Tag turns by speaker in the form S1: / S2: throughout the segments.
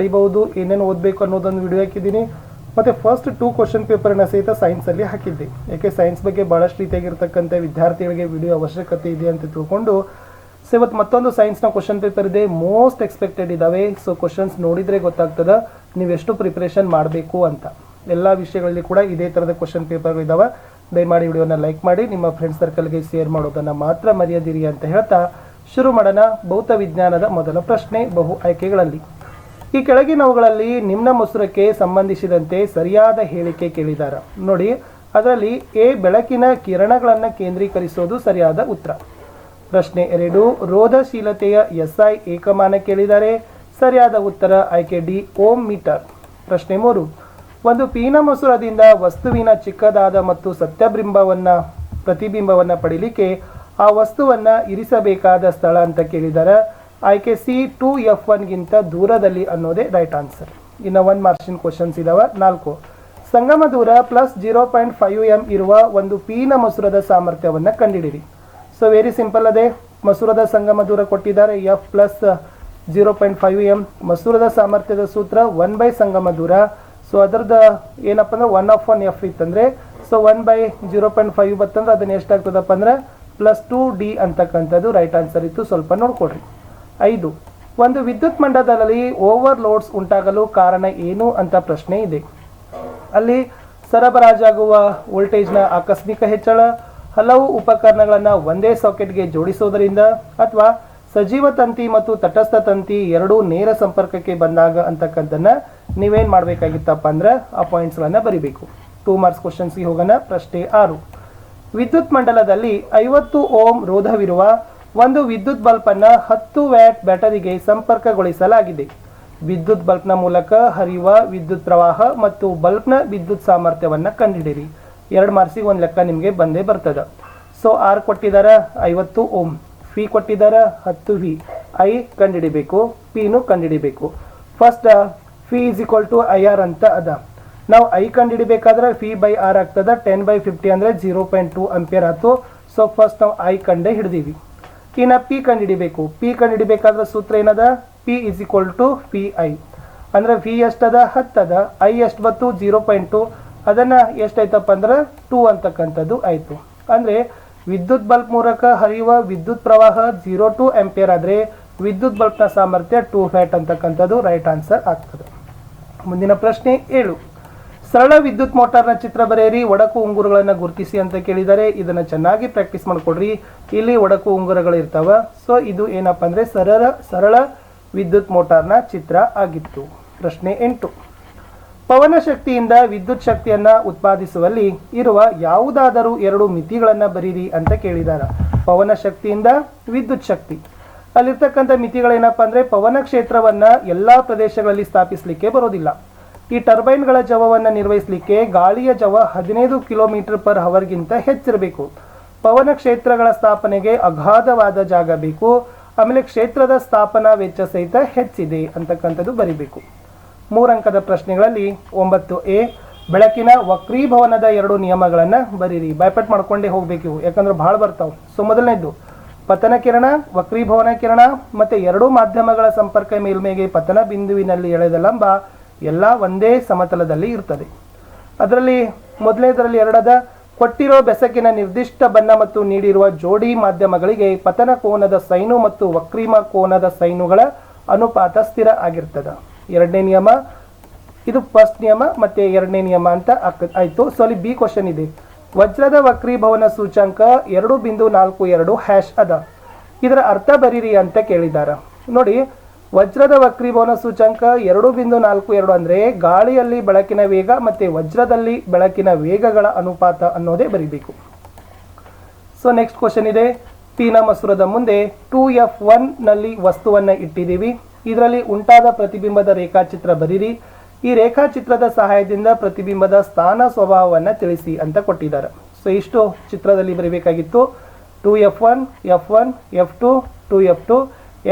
S1: ಕಲಿಬಹುದು ಏನೇನು ಓದಬೇಕು ಅನ್ನೋದೊಂದು ವಿಡಿಯೋ ಹಾಕಿದ್ದೀನಿ. ಮತ್ತು ಫಸ್ಟ್ ಟೂ ಕ್ವಶನ್ ಪೇಪರನ್ನು ಸಹಿತ ಸೈನ್ಸಲ್ಲಿ ಹಾಕಿದ್ದೆ. ಯಾಕೆ ಸೈನ್ಸ್ ಬಗ್ಗೆ ಭಾಳಷ್ಟು ರೀತಿಯಾಗಿರ್ತಕ್ಕಂಥ ವಿದ್ಯಾರ್ಥಿಗಳಿಗೆ ವಿಡಿಯೋ ಅವಶ್ಯಕತೆ ಇದೆ ಅಂತ ತಿಳ್ಕೊಂಡು ಸೊ ಇವತ್ತು ಮತ್ತೊಂದು ಸೈನ್ಸ್ನ ಕ್ವಶನ್ ಪೇಪರ್ ಇದೆ ಮೋಸ್ಟ್ ಎಕ್ಸ್ಪೆಕ್ಟೆಡ್ ಇದ್ದಾವೆ ಸೊ ಕ್ವಶನ್ಸ್ ನೋಡಿದರೆ ಗೊತ್ತಾಗ್ತದೆ, ನೀವು ಎಷ್ಟು ಪ್ರಿಪ್ರೇಷನ್ ಮಾಡಬೇಕು ಅಂತ. ಎಲ್ಲ ವಿಷಯಗಳಲ್ಲಿ ಕೂಡ ಇದೇ ಥರದ ಕ್ವಶನ್ ಪೇಪರ್ಗಳಿದ್ದಾವೆ ದಯಮಾಡಿ ವಿಡಿಯೋನ ಲೈಕ್ ಮಾಡಿ, ನಿಮ್ಮ ಫ್ರೆಂಡ್ಸ್ ಸರ್ಕಲ್ಗೆ ಶೇರ್ ಮಾಡೋದನ್ನು ಮಾತ್ರ ಮರೆಯದಿರಿ ಅಂತ ಹೇಳ್ತಾ, ಶುರು ಮಾಡೋಣ ಭೌತ ವಿಜ್ಞಾನದ ಮೊದಲ ಪ್ರಶ್ನೆ ಬಹು ಆಯ್ಕೆಗಳಲ್ಲಿ. ಈ ಕೆಳಗಿನವುಗಳಲ್ಲಿ ನಿಮ್ನ ಮೊಸರಕ್ಕೆ ಸಂಬಂಧಿಸಿದಂತೆ ಸರಿಯಾದ ಹೇಳಿಕೆ ಕೇಳಿದಾರ. ನೋಡಿ, ಅದರಲ್ಲಿ ಎ ಬೆಳಕಿನ ಕಿರಣಗಳನ್ನು ಕೇಂದ್ರೀಕರಿಸೋದು ಸರಿಯಾದ ಉತ್ತರ. ಪ್ರಶ್ನೆ ಎರಡು, ರೋಧಶೀಲತೆಯ ಎಸ್ ಐ ಏಕಮಾನ ಕೇಳಿದ್ದಾರೆ ಸರಿಯಾದ ಉತ್ತರ ಆಯ್ಕೆ ಡಿ, ಓಮ್ ಮೀಟರ್. ಪ್ರಶ್ನೆ ಮೂರು, ಒಂದು ಪೀನ ಮೊಸರದಿಂದ ವಸ್ತುವಿನ ಚಿಕ್ಕದಾದ ಮತ್ತು ಸತ್ಯಬಿಂಬವನ್ನು, ಪ್ರತಿಬಿಂಬವನ್ನ ಪಡೀಲಿಕ್ಕೆ ಆ ವಸ್ತುವನ್ನ ಇರಿಸಬೇಕಾದ ಸ್ಥಳ ಅಂತ ಕೇಳಿದ್ದಾರೆ ಆಯ್ಕೆ ಸಿ ಟು ಎಫ್ ಒನ್ಗಿಂತ ದೂರದಲ್ಲಿ ಅನ್ನೋದೇ ರೈಟ್ ಆನ್ಸರ್ ಇನ್ನು ಒನ್ ಮಾರ್ಕ್ಸಿನ ಕ್ವಶನ್ಸ್ ಇದಾವೆ. ನಾಲ್ಕು, ಸಂಗಮ ದೂರ plus zero point five M ಇರುವ ಒಂದು ಪೀನ ಮಸೂರದ ಸಾಮರ್ಥ್ಯವನ್ನು ಕಂಡುಹಿಡಿರಿ ಸೊ ವೆರಿ ಸಿಂಪಲ್ ಅದೇ. ಮಸೂರದ ಸಂಗಮ ದೂರ ಕೊಟ್ಟಿದ್ದಾರೆ. F plus zero point five M ಮಸೂರದ ಸಾಮರ್ಥ್ಯದ ಸೂತ್ರ ಒನ್ ಬೈ ಸಂಗಮ ದೂರ. ಸೊ ಅದರದ ಏನಪ್ಪ ಅಂದ್ರೆ ಒನ್ ಆಫ್ ಒನ್ ಎಫ್ ಇತ್ತಂದ್ರೆ so one by zero point five ಬತ್ತಂದ್ರೆ ಅದನ್ನ ಎಷ್ಟಾಗ್ತದಪ್ಪ ಅಂದ್ರೆ ಪ್ಲಸ್ ಟು ಡಿ ಅಂತಕ್ಕಂಥದ್ದು ರೈಟ್ ಆನ್ಸರ್ ಇತ್ತು. ಸ್ವಲ್ಪ ನೋಡ್ಕೊಡ್ರಿ ಐದು. ಒಂದು ವಿದ್ಯುತ್ ಮಂಡಲದಲ್ಲಿ ಓವರ್ ಲೋಡ್ಸ್ ಉಂಟಾಗಲು ಕಾರಣ ಏನು ಅಂತ ಪ್ರಶ್ನೆ ಇದೆ. ಅಲ್ಲಿ ಸರಬರಾಜಾಗುವ ವೋಲ್ಟೇಜ್ನ ಆಕಸ್ಮಿಕ ಹೆಚ್ಚಳ, ಹಲವು ಉಪಕರಣಗಳನ್ನು ಒಂದೇ ಸಾಕೆಟ್ಗೆ ಜೋಡಿಸೋದರಿಂದ ಅಥವಾ ಸಜೀವ ತಂತಿ ಮತ್ತು ತಟಸ್ಥ ತಂತಿ ಎರಡೂ ನೇರ ಸಂಪರ್ಕಕ್ಕೆ ಬಂದಾಗ ಅಂತಕ್ಕಂಥದ್ದನ್ನ ನೀವೇನು ಮಾಡಬೇಕಾಗಿತ್ತಪ್ಪ ಅಂದ್ರೆ ಆ ಪಾಯಿಂಟ್ಸ್ಗಳನ್ನು ಬರಿಬೇಕು. ಟೂ ಮಾರ್ಕ್ಸ್ ಕ್ವಶನ್ಸ್ಗೆ ಹೋಗೋಣ, ಪ್ರಶ್ನೆ ಆರು. ವಿದ್ಯುತ್ ಮಂಡಲದಲ್ಲಿ ಐವತ್ತು ಓಂ ರೋಧವಿರುವ ಒಂದು ವಿದ್ಯುತ್ ಬಲ್ಬನ್ನು ಹತ್ತು ವ್ಯಾಟ್ ಬ್ಯಾಟರಿಗೆ ಸಂಪರ್ಕಗೊಳಿಸಲಾಗಿದೆ. ವಿದ್ಯುತ್ ಬಲ್ಬ್ನ ಮೂಲಕ ಹರಿಯುವ ವಿದ್ಯುತ್ ಪ್ರವಾಹ ಮತ್ತು ಬಲ್ಬ್ನ ವಿದ್ಯುತ್ ಸಾಮರ್ಥ್ಯವನ್ನು ಕಂಡುಹಿಡಿರಿ ಎರಡು ಮಾರ್ಸಿಗೆ ಒಂದು ಲೆಕ್ಕ ನಿಮಗೆ ಬಂದೇ ಬರ್ತದೆ. ಸೊ ಆರ್ ಕೊಟ್ಟಿದಾರ ಐವತ್ತು ಓಮ್ ಫಿ ಕೊಟ್ಟಿದಾರ ಹತ್ತು ವಿ ಐ ಕಂಡುಹಿಡಿಬೇಕು ಪಿನು ಕಂಡುಹಿಡಿಬೇಕು. First V is equal to I R ಅಂತ ಅದ. ನಾವು ಐ ಕಂಡುಹಿಡಿಬೇಕಾದ್ರೆ ಫಿ ಬೈ ಆರ್ ಆಗ್ತದೆ ಟೆನ್ ಬೈ ಫಿಫ್ಟಿ ಅಂದರೆ ಜೀರೋ ಪಾಯಿಂಟ್ ಟು ಅಂಪಿಯರ್ ಆಯ್ತು. ಸೊ ಫಸ್ಟ್ ನಾವು ಐ ಕಂಡೇ ಹಿಡಿದೀವಿ. ಇನ್ನು ಪಿ ಕಂಡುಹಿಡಿಬೇಕು ಪಿ ಕಂಡುಹಿಡಿಬೇಕಾದ್ರೆ ಸೂತ್ರ ಏನದ? P is equal to P I ಅಂದ್ರೆ ವಿ ಎಷ್ಟದ? ಹತ್ತದ. ಐ ಎಷ್ಟು ಬತ್ತು ಜೀರೋ ಪಾಯಿಂಟ್ ಟು ಅದನ್ನು ಎಷ್ಟಾಯ್ತಪ್ಪ ಅಂದ್ರೆ ಟೂ ಅಂತಕ್ಕಂಥದ್ದು ಆಯಿತು. ಅಂದರೆ ವಿದ್ಯುತ್ ಬಲ್ಬ್ ಮೂಲಕ ಹರಿಯುವ ವಿದ್ಯುತ್ ಪ್ರವಾಹ ಜೀರೋ ಟು ಆಂಪಿಯರ್ ಆದರೆ ವಿದ್ಯುತ್ ಬಲ್ಬ್ನ ಸಾಮರ್ಥ್ಯ ಟೂ ಫ್ಯಾಟ್ ಅಂತಕ್ಕಂಥದ್ದು ರೈಟ್ ಆನ್ಸರ್ ಆಗ್ತದೆ. ಮುಂದಿನ ಪ್ರಶ್ನೆ ಏಳು. ಸರಳ ವಿದ್ಯುತ್ ಮೋಟಾರ್ನ ಚಿತ್ರ ಬರೆಯಿರಿ. ಒಡಕು ಉಂಗುರಗಳನ್ನು ಗುರುತಿಸಿ ಅಂತ ಕೇಳಿದ್ದಾರೆ ಇದನ್ನು ಚೆನ್ನಾಗಿ ಪ್ರಾಕ್ಟೀಸ್ ಮಾಡಿಕೊಡ್ರಿ. ಇಲ್ಲಿ ಒಡಕು ಉಂಗುರಗಳು ಇರ್ತಾವ. ಸೊ ಇದು ಏನಪ್ಪ ಅಂದರೆ ಸರಳ ಸರಳ ವಿದ್ಯುತ್ ಮೋಟಾರ್ನ ಚಿತ್ರ ಆಗಿತ್ತು. ಪ್ರಶ್ನೆ ಎಂಟು. ಪವನ ಶಕ್ತಿಯಿಂದ ವಿದ್ಯುತ್ ಶಕ್ತಿಯನ್ನ ಉತ್ಪಾದಿಸುವಲ್ಲಿ ಇರುವ ಯಾವುದಾದರೂ ಎರಡು ಮಿತಿಗಳನ್ನು ಬರೀರಿ ಅಂತ ಕೇಳಿದಾರ. ಪವನ ಶಕ್ತಿಯಿಂದ ವಿದ್ಯುತ್ ಶಕ್ತಿ. ಅಲ್ಲಿರ್ತಕ್ಕಂಥ ಮಿತಿಗಳೇನಪ್ಪ ಅಂದರೆ ಪವನ ಕ್ಷೇತ್ರವನ್ನು ಎಲ್ಲ ಪ್ರದೇಶಗಳಲ್ಲಿ ಸ್ಥಾಪಿಸಲಿಕ್ಕೆ ಬರೋದಿಲ್ಲ. ಈ ಟರ್ಬೈನ್ಗಳ ಜವವನ್ನು ನಿರ್ವಹಿಸಲಿಕ್ಕೆ ಗಾಳಿಯ ಜವ ಹದಿನೈದು ಕಿಲೋಮೀಟರ್ ಪರ್ ಹವರ್ಗಿಂತ ಹೆಚ್ಚಿರಬೇಕು. ಪವನ ಕ್ಷೇತ್ರಗಳ ಸ್ಥಾಪನೆಗೆ ಅಗಾಧವಾದ ಜಾಗ ಬೇಕು. ಆಮೇಲೆ ಕ್ಷೇತ್ರದ ಸ್ಥಾಪನಾ ವೆಚ್ಚ ಸಹಿತ ಹೆಚ್ಚಿದೆ ಅಂತಕ್ಕಂಥದ್ದು ಬರಿಬೇಕು. ಮೂರಂಕದ ಪ್ರಶ್ನೆಗಳಲ್ಲಿ ಒಂಬತ್ತು ಎ, ಬೆಳಕಿನ ವಕ್ರೀಭವನದ ಎರಡು ನಿಯಮಗಳನ್ನು ಬರೀರಿ. ಬೈಪಟ್ ಮಾಡ್ಕೊಂಡೇ ಹೋಗ್ಬೇಕು. ಯಾಕಂದ್ರೆ ಭಾಳ ಬರ್ತಾವೆ. ಸೊ ಮೊದಲನೇದ್ದು ಪತನ ಕಿರಣ, ವಕ್ರೀಭವನ ಕಿರಣ ಮತ್ತೆ ಎರಡೂ ಮಾಧ್ಯಮಗಳ ಸಂಪರ್ಕ ಮೇಲ್ಮೆಗೆ ಪತನ ಬಿಂದುವಿನಲ್ಲಿ ಎಳೆದ ಲಂಬ ಎಲ್ಲ ಒಂದೇ ಸಮತಲದಲ್ಲಿ ಇರ್ತದೆ. ಅದರಲ್ಲಿ ಮೊದಲನೇದರಲ್ಲಿ ಎರಡದ ಕೊಟ್ಟಿರೋ ಬೆಸಕಿನ ನಿರ್ದಿಷ್ಟ ಬಣ್ಣ ಮತ್ತು ನೀಡಿರುವ ಜೋಡಿ ಮಾಧ್ಯಮಗಳಿಗೆ ಪತನ ಕೋನದ ಸೈನು ಮತ್ತು ವಕ್ರೀಮ ಕೋನದ ಸೈನುಗಳ ಅನುಪಾತ ಸ್ಥಿರ ಆಗಿರ್ತದೆ. ಎರಡನೇ ನಿಯಮ, ಇದು ಫಸ್ಟ್ ನಿಯಮ ಮತ್ತೆ ಎರಡನೇ ನಿಯಮ ಅಂತ ಆಯಿತು. ಸೊ ಬಿ ಕ್ವಶನ್ ಇದೆ. ವಜ್ರದ ವಕ್ರೀಭವನ ಸೂಚಾಂಕ ಎರಡು ಬಿಂದು ನಾಲ್ಕು ಎರಡು ಹ್ಯಾಶ್ ಅದ. ಇದರ ಅರ್ಥ ಬರೀರಿ ಅಂತ ಕೇಳಿದಾರ. ನೋಡಿ ವಜ್ರದ ವಕ್ರೀಭವನ ಸೂಚಾಂಕ ಎರಡು ಬಿಂದು ನಾಲ್ಕು ಎರಡು ಅಂದರೆ ಗಾಳಿಯಲ್ಲಿ ಬೆಳಕಿನ ವೇಗ ಮತ್ತೆ ವಜ್ರದಲ್ಲಿ ಬೆಳಕಿನ ವೇಗಗಳ ಅನುಪಾತ ಅನ್ನೋದೇ ಬರೀಬೇಕು. ಸೊ ನೆಕ್ಸ್ಟ್ ಕ್ವಶನ್ ಇದೆ. ಪೀನ ಮಸೂರದ ಮುಂದೆ ಟೂ ಎಫ್ ಒನ್ನಲ್ಲಿ ವಸ್ತುವನ್ನ ಇಟ್ಟಿದ್ದೀವಿ. ಇದರಲ್ಲಿ ಉಂಟಾದ ಪ್ರತಿಬಿಂಬದ ರೇಖಾಚಿತ್ರ ಬರೀರಿ. ಈ ರೇಖಾಚಿತ್ರದ ಸಹಾಯದಿಂದ ಪ್ರತಿಬಿಂಬದ ಸ್ಥಾನ ಸ್ವಭಾವವನ್ನು ತಿಳಿಸಿ ಅಂತ ಕೊಟ್ಟಿದ್ದಾರೆ. ಸೊ ಇಷ್ಟು ಚಿತ್ರದಲ್ಲಿ ಬರೀಬೇಕಾಗಿತ್ತು. Two F one F one F two two F two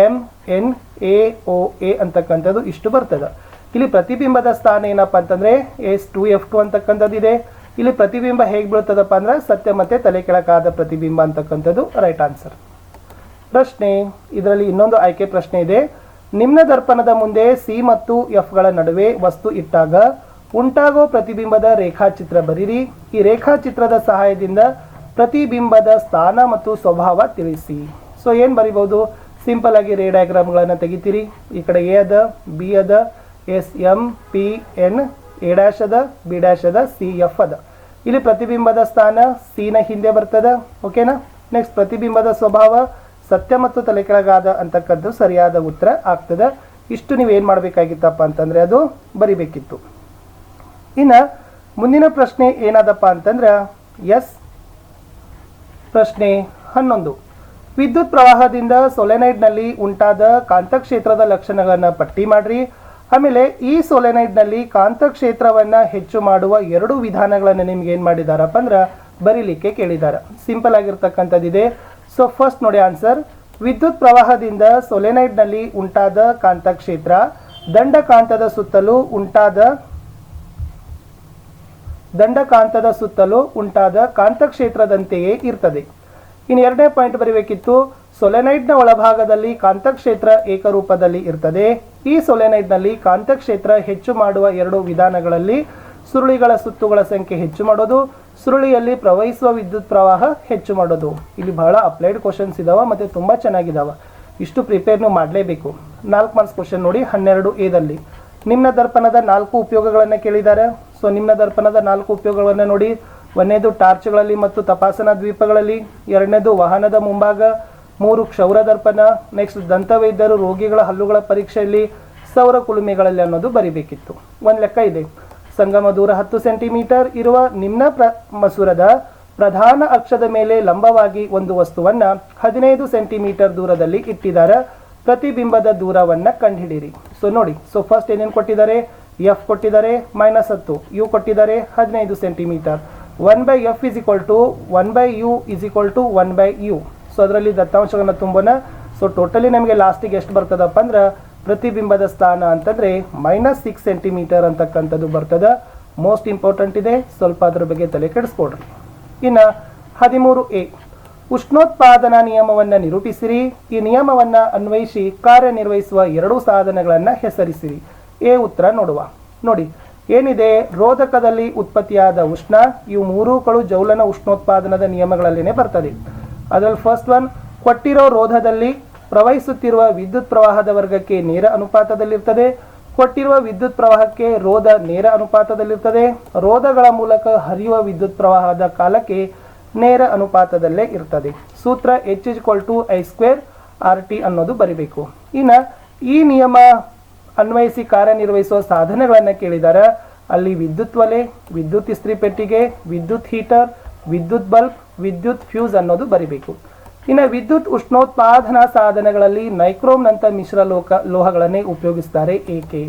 S1: M N A O A ಅಂತಕ್ಕಂಥದ್ದು ಇಷ್ಟು ಬರ್ತದೆ. ಇಲ್ಲಿ ಪ್ರತಿಬಿಂಬದ ಸ್ಥಾನ ಏನಪ್ಪ ಅಂತಂದ್ರೆ ಎಸ್ ಟು ಎಫ್ ಟು ಅಂತಕ್ಕಂಥದ್ದು ಇದೆ ಇಲ್ಲಿ ಪ್ರತಿಬಿಂಬ ಹೇಗೆ ಬೀಳ್ತದಪ್ಪ ಅಂದ್ರೆ, ಸತ್ಯ ಮತ್ತೆ ತಲೆ ಕೆಳಕಾದ ಪ್ರತಿಬಿಂಬ ಅಂತಕ್ಕಂಥದ್ದು ರೈಟ್ ಆನ್ಸರ್ ಪ್ರಶ್ನೆ, ಇದರಲ್ಲಿ ಇನ್ನೊಂದು ಆಯ್ಕೆ ಪ್ರಶ್ನೆ ಇದೆ. ನಿಮ್ನ ದರ್ಪಣದ ಮುಂದೆ ಸಿ ಮತ್ತು ಎಫ್ಗಳ ನಡುವೆ ವಸ್ತು ಇಟ್ಟಾಗ ಉಂಟಾಗೋ ಪ್ರತಿಬಿಂಬದ ರೇಖಾಚಿತ್ರ ಬರೀರಿ. ಈ ರೇಖಾಚಿತ್ರದ ಸಹಾಯದಿಂದ ಪ್ರತಿಬಿಂಬದ ಸ್ಥಾನ ಮತ್ತು ಸ್ವಭಾವ ತಿಳಿಸಿ. ಸೊ ಏನು ಬರಿಬೋದು? ಸಿಂಪಲ್ ಆಗಿ ರೇ ಡಯಾಗ್ರಾಮ್ಗಳನ್ನು ತೆಗಿತೀರಿ. ಈ ಕಡೆ ಎ ಅದ ಬಿ ಅದ S M P N A dash ಅದ ಬಿ ಡ್ಯಾಶ್ ಅದ ಸಿ ಎಫ್ ಅದ. ಇಲ್ಲಿ ಪ್ರತಿಬಿಂಬದ ಸ್ಥಾನ ಸಿ ನ ಹಿಂದೆ ಬರ್ತದ ಓಕೆನಾ ನೆಕ್ಸ್ಟ್ ಪ್ರತಿಬಿಂಬದ ಸ್ವಭಾವ ಸತ್ಯ ಮತ್ತು ತಲೆ ಕೆಳಗಾದ ಅಂತಕ್ಕದ್ದು ಸರಿಯಾದ ಉತ್ತರ ಆಗ್ತದೆ. ಇಷ್ಟು ನೀವೇನು ಮಾಡಬೇಕಾಗಿತ್ತಪ್ಪ ಅಂತಂದ್ರೆ ಅದು ಬರಿಬೇಕಿತ್ತು. ಇನ್ನು ಮುಂದಿನ ಪ್ರಶ್ನೆ ಏನಾದಪ್ಪ ಅಂತಂದ್ರೆ ಎಸ್ ಪ್ರಶ್ನೆ ಹನ್ನೊಂದು. ವಿದ್ಯುತ್ ಪ್ರವಾಹದಿಂದ ಸೊಲೆನೈಡ್ನಲ್ಲಿ ಉಂಟಾದ ಕಾಂತಕ್ಷೇತ್ರದ ಲಕ್ಷಣಗಳನ್ನು ಪಟ್ಟಿ ಮಾಡಿರಿ. ಆಮೇಲೆ ಈ ಸೊಲೆನೈಡ್ನಲ್ಲಿ ಕಾಂತಕ್ಷೇತ್ರವನ್ನ ಹೆಚ್ಚು ಮಾಡುವ ಎರಡು ವಿಧಾನಗಳನ್ನು ನಿಮ್ಗೆ ಏನು ಮಾಡಿದಾರಪ್ಪ ಅಂದ್ರೆ ಬರೀಲಿಕ್ಕೆ ಕೇಳಿದ್ದಾರೆ ಸಿಂಪಲ್ ಆಗಿರ್ತಕ್ಕಂಥದ್ದಿದೆ. ಸೊ ಫಸ್ಟ್ ನೋಡಿ ಆನ್ಸರ್ ವಿದ್ಯುತ್ ಪ್ರವಾಹದಿಂದ ಸೊಲೆನೈಡ್ನಲ್ಲಿ ಉಂಟಾದ ಕಾಂತಕ್ಷೇತ್ರ, ದಂಡಕಾಂತದ ಸುತ್ತಲೂ ಉಂಟಾದ, ದಂಡಕಾಂತದ ಸುತ್ತಲೂ ಉಂಟಾದ ಕಾಂತಕ್ಷೇತ್ರದಂತೆಯೇ ಇರ್ತದೆ. ಇನ್ನು ಎರಡನೇ ಪಾಯಿಂಟ್ ಬರೀಬೇಕಿತ್ತು. ಸೊಲೆನೈಡ್ನ ಒಳಭಾಗದಲ್ಲಿ ಕಾಂತಕ್ಷೇತ್ರ ಏಕರೂಪದಲ್ಲಿ ಇರ್ತದೆ. ಈ ಸೊಲೆನೈಡ್ನಲ್ಲಿ ಕಾಂತಕ್ಷೇತ್ರ ಹೆಚ್ಚು ಮಾಡುವ ಎರಡು ವಿಧಾನಗಳಲ್ಲಿ ಸುರುಳಿಗಳ ಸುತ್ತುಗಳ ಸಂಖ್ಯೆ ಹೆಚ್ಚು ಮಾಡೋದು, ಸುರುಳಿಯಲ್ಲಿ ಪ್ರವಹಿಸುವ ವಿದ್ಯುತ್ ಪ್ರವಾಹ ಹೆಚ್ಚು ಮಾಡೋದು. ಇಲ್ಲಿ ಬಹಳ ಅಪ್ಲೈಡ್ ಕ್ವಶನ್ಸ್ ಇದಾವ ಮತ್ತೆ ತುಂಬಾ ಚೆನ್ನಾಗಿದಾವ. ಇಷ್ಟು ಪ್ರಿಪೇರ್ನು ಮಾಡಲೇಬೇಕು. ನಾಲ್ಕು ಮಾರ್ಕ್ಸ್ ಕ್ವಶನ್ ನೋಡಿ, ಹನ್ನೆರಡು ಎದಲ್ಲಿ ನಿಮ್ನ ದರ್ಪಣದ ನಾಲ್ಕು ಉಪಯೋಗಗಳನ್ನು ಕೇಳಿದ್ದಾರೆ ಸೊ ನಿಮ್ನ ದರ್ಪಣದ ನಾಲ್ಕು ಉಪಯೋಗಗಳನ್ನು ನೋಡಿ ಒಂದನೇದು ಟಾರ್ಚ್ಗಳಲ್ಲಿ ಮತ್ತು ತಪಾಸಣಾ ದ್ವೀಪಗಳಲ್ಲಿ, ಎರಡನೇದು ವಾಹನದ ಮುಂಭಾಗ, ಮೂರು ಕ್ಷೌರ ದರ್ಪಣ ನೆಕ್ಸ್ಟ್ ದಂತವೈದ್ಯರು ರೋಗಿಗಳ ಹಲ್ಲುಗಳ ಪರೀಕ್ಷೆಯಲ್ಲಿ ಸೌರ ಕುಲುಮೆಗಳಲ್ಲಿ ಅನ್ನೋದು ಬರಿಬೇಕಿತ್ತು. ಒಂದು ಲೆಕ್ಕ ಇದೆ. ಸಂಗಮ ದೂರ ಹತ್ತು ಸೆಂಟಿಮೀಟರ್ ಇರುವ ನಿಮ್ನ ಪ್ರ, ಮಸೂರದ ಪ್ರಧಾನ ಅಕ್ಷದ ಮೇಲೆ ಲಂಬವಾಗಿ ಒಂದು ವಸ್ತುವನ್ನ ಹದಿನೈದು ಸೆಂಟಿಮೀಟರ್ ದೂರದಲ್ಲಿ ಇಟ್ಟಿದ್ದಾರೆ ಪ್ರತಿಬಿಂಬದ ದೂರವನ್ನ ಕಂಡುಹಿಡಿಯಿರಿ ಸೊ ನೋಡಿ ಸೊ ಫಸ್ಟ್ ಏನೇನು ಕೊಟ್ಟಿದ್ದಾರೆ? ಎಫ್ ಕೊಟ್ಟಿದ್ದಾರೆ ಮೈನಸ್ ಹತ್ತು. ಯು ಕೊಟ್ಟಿದ್ದಾರೆ, ಹದಿನೈದು centimetre. One by F is equal to one by U is equal to one by U so ಅದರಲ್ಲಿ ದತ್ತಾಂಶಗಳನ್ನು ತುಂಬೋಣ ಸೊ ಟೋಟಲಿ ನಮಗೆ ಲಾಸ್ಟಿಗೆ ಎಷ್ಟು ಬರ್ತದಪ್ಪ ಅಂದ್ರೆ ಪ್ರತಿಬಿಂಬದ ಸ್ಥಾನ ಅಂತಂದ್ರೆ ಮೈನಸ್ ಸಿಕ್ಸ್ ಸೆಂಟಿಮೀಟರ್ ಅಂತಕ್ಕಂಥದ್ದು ಬರ್ತದ. ಮೋಸ್ಟ್ ಇಂಪಾರ್ಟೆಂಟ್ ಇದೆ. ಸ್ವಲ್ಪ ಅದ್ರ ಬಗ್ಗೆ ತಲೆ ಕೆಡಿಸ್ಕೊಡ್ರಿ. ಇನ್ನು ಹದಿಮೂರು ಎ ಉಷ್ಣೋತ್ಪಾದನಾ ನಿಯಮವನ್ನು ನಿರೂಪಿಸಿರಿ. ಈ ನಿಯಮವನ್ನ ಅನ್ವಯಿಸಿ ಕಾರ್ಯನಿರ್ವಹಿಸುವ ಎರಡು ಸಾಧನಗಳನ್ನು ಹೆಸರಿಸಿರಿ. ಎ ಉತ್ತರ ನೋಡುವ. ನೋಡಿ ಏನಿದೆ? ರೋಧಕದಲ್ಲಿ ಉತ್ಪತ್ತಿಯಾದ ಉಷ್ಣ, ಇವು ಮೂರುಗಳು ಜೌಲನ ಉಷ್ಣೋತ್ಪಾದನದ ನಿಯಮಗಳಲ್ಲೇನೆ ಬರ್ತದೆ. ಅದರಲ್ಲಿ ಫಸ್ಟ್ ಒನ್ ಕೊಟ್ಟಿರೋ ರೋಧದಲ್ಲಿ ಪ್ರವಹಿಸುತ್ತಿರುವ ವಿದ್ಯುತ್ ಪ್ರವಾಹದ ವರ್ಗಕ್ಕೆ ನೇರ ಅನುಪಾತದಲ್ಲಿರ್ತದೆ. ಕೊಟ್ಟಿರುವ ವಿದ್ಯುತ್ ಪ್ರವಾಹಕ್ಕೆ ರೋಧ ನೇರ ಅನುಪಾತದಲ್ಲಿರ್ತದೆ. ರೋಧಗಳ ಮೂಲಕ ಹರಿಯುವ ವಿದ್ಯುತ್ ಪ್ರವಾಹದ ಕಾಲಕ್ಕೆ ನೇರ ಅನುಪಾತದಲ್ಲೇ ಇರ್ತದೆ. ಸೂತ್ರ H is to I square R T ಅನ್ನೋದು ಬರಿಬೇಕು. ಇನ್ನು ಈ ನಿಯಮ ಅನ್ವಯಿಸಿ ಕಾರ್ಯನಿರ್ವಹಿಸುವ ಸಾಧನಗಳನ್ನು ಕೇಳಿದ್ದಾರೆ ಅಲ್ಲಿ ವಿದ್ಯುತ್ ಒಲೆ, ವಿದ್ಯುತ್ ಇಸ್ತ್ರಿ ಪೆಟ್ಟಿಗೆ, ವಿದ್ಯುತ್ ಹೀಟರ್, ವಿದ್ಯುತ್ ಬಲ್ಬ್, ವಿದ್ಯುತ್ ಫ್ಯೂಸ್ ಅನ್ನೋದು ಬರಿಬೇಕು. ಇನ್ನು ವಿದ್ಯುತ್ ಉಷ್ಣೋತ್ಪಾದನಾ ಸಾಧನಗಳಲ್ಲಿ ನೈಕ್ರೋಮ್ನಂಥ ಮಿಶ್ರ ಲೋಕ, ಲೋಹಗಳನ್ನೇ ಉಪಯೋಗಿಸ್ತಾರೆ ಏಕೆ?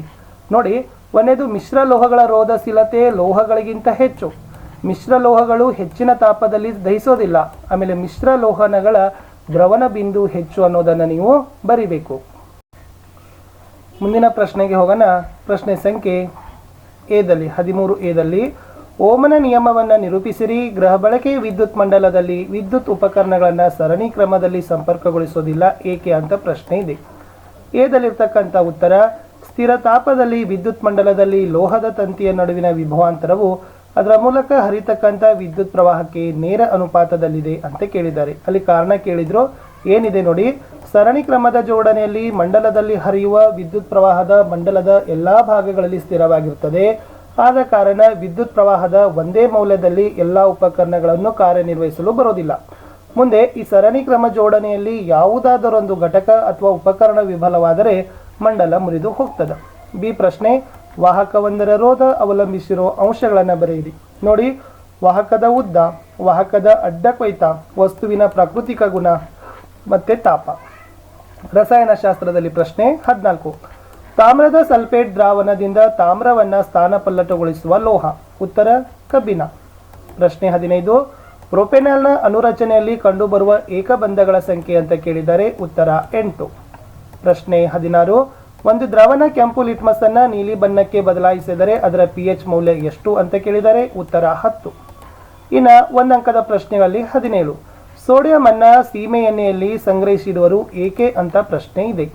S1: ನೋಡಿ, ಒಂದೇದು ಮಿಶ್ರ ಲೋಹಗಳ ರೋಧಶೀಲತೆ ಲೋಹಗಳಿಗಿಂತ ಹೆಚ್ಚು. ಮಿಶ್ರ ಲೋಹಗಳು ಹೆಚ್ಚಿನ ತಾಪದಲ್ಲಿ ದಹಿಸೋದಿಲ್ಲ. ಆಮೇಲೆ ಮಿಶ್ರ ಲೋಹನಗಳ ದ್ರವಣ ಬಿಂದು ಹೆಚ್ಚು ಅನ್ನೋದನ್ನು ನೀವು ಬರಿಬೇಕು. ಮುಂದಿನ ಪ್ರಶ್ನೆಗೆ ಹೋಗೋಣ. ಪ್ರಶ್ನೆ ಸಂಖ್ಯೆ ಎದಲ್ಲಿ ಹದಿಮೂರು ಎದಲ್ಲಿ ಓಮನ ನಿಯಮವನ್ನು ನಿರೂಪಿಸಿರಿ. ಗೃಹ ಬಳಕೆ ವಿದ್ಯುತ್ ಮಂಡಲದಲ್ಲಿ ವಿದ್ಯುತ್ ಉಪಕರಣಗಳನ್ನು ಸರಣಿ ಕ್ರಮದಲ್ಲಿ ಸಂಪರ್ಕಗೊಳಿಸೋದಿಲ್ಲ. ಏಕೆ ಅಂತ ಪ್ರಶ್ನೆ ಇದೆ. ಎದಲ್ಲಿರ್ತಕ್ಕಂಥ ಉತ್ತರ, ಸ್ಥಿರ ತಾಪದಲ್ಲಿ ವಿದ್ಯುತ್ ಮಂಡಲದಲ್ಲಿ ಲೋಹದ ತಂತಿಯ ನಡುವಿನ ವಿಭವಾಂತರವು ಅದರ ಮೂಲಕ ಹರಿತಕ್ಕಂಥ ವಿದ್ಯುತ್ ಪ್ರವಾಹಕ್ಕೆ ನೇರ ಅನುಪಾತದಲ್ಲಿದೆ ಅಂತ ಕೇಳಿದ್ದಾರೆ. ಅಲ್ಲಿ ಕಾರಣ ಕೇಳಿದ್ರು. ಏನಿದೆ ನೋಡಿ. ಸರಣಿ ಕ್ರಮದ ಜೋಡಣೆಯಲ್ಲಿ ಮಂಡಲದಲ್ಲಿ ಹರಿಯುವ ವಿದ್ಯುತ್ ಪ್ರವಾಹದ ಮಂಡಲದ ಎಲ್ಲಾ ಭಾಗಗಳಲ್ಲಿ ಸ್ಥಿರವಾಗಿರುತ್ತದೆ. ಆದ ಕಾರಣ ವಿದ್ಯುತ್ ಪ್ರವಾಹದ ಒಂದೇ ಮೌಲ್ಯದಲ್ಲಿ ಎಲ್ಲಾ ಉಪಕರಣಗಳನ್ನು ಕಾರ್ಯನಿರ್ವಹಿಸಲು ಬರೋದಿಲ್ಲ ಮುಂದೆ ಈ ಸರಣಿ ಕ್ರಮ ಜೋಡಣೆಯಲ್ಲಿ ಯಾವುದಾದರೊಂದು ಘಟಕ ಅಥವಾ ಉಪಕರಣ ವಿಫಲವಾದರೆ ಮಂಡಲ ಮುರಿದು ಹೋಗ್ತದೆ. ಬಿ ಪ್ರಶ್ನೆ, ವಾಹಕವೊಂದರ ರೋಧ ಅವಲಂಬಿಸಿರೋ ಅಂಶಗಳನ್ನು ಬರೆಯಿರಿ. ನೋಡಿ, ವಾಹಕದ ಉದ್ದ, ವಾಹಕದ ಅಡ್ಡ ಕೊಯ್ತ, ವಸ್ತುವಿನ ಪ್ರಾಕೃತಿಕ ಗುಣ, ಮತ್ತು ತಾಪ. ರಸಾಯನಶಾಸ್ತ್ರದಲ್ಲಿ ಪ್ರಶ್ನೆ ಹದಿನಾಲ್ಕು. ತಾಮ್ರದ ಸಲ್ಫೇಟ್ ದ್ರಾವಣದಿಂದ ತಾಮ್ರವನ್ನ ಸ್ಥಾನಪಲ್ಲಟಗೊಳಿಸುವ ಲೋಹ. ಉತ್ತರ, ಕಬ್ಬಿಣ. ಪ್ರಶ್ನೆ ಹದಿನೈದು. ಪ್ರೊಪೆನಾಲ್ನ ಅನುರಚನೆಯಲ್ಲಿ ಕಂಡುಬರುವ ಏಕಬಂಧಗಳ ಸಂಖ್ಯೆ ಅಂತ ಕೇಳಿದರೆ ಉತ್ತರ ಎಂಟು. ಪ್ರಶ್ನೆ ಹದಿನಾರು. ಒಂದು ದ್ರಾವಣ ಕೆಂಪು ಲಿಟ್ಮಸ್ ಅನ್ನ ನೀಲಿ ಬಣ್ಣಕ್ಕೆ ಬದಲಾಯಿಸಿದರೆ ಅದರ ಪಿ ಎಚ್ ಮೌಲ್ಯ ಎಷ್ಟು ಅಂತ ಕೇಳಿದರೆ ಉತ್ತರ ಹತ್ತು. ಇನ್ನು ಒಂದು ಅಂಕದ ಪ್ರಶ್ನೆಗಳಲ್ಲಿ ಹದಿನೇಳು. ಸೋಡಿಯಂ ಅನ್ನ ಸೀಮೆ ಎಣ್ಣೆಯಲ್ಲಿ ಸಂಗ್ರಹಿಸಿಡುವರು ಏಕೆ ಅಂತ ಪ್ರಶ್ನೆ ಇದೆ.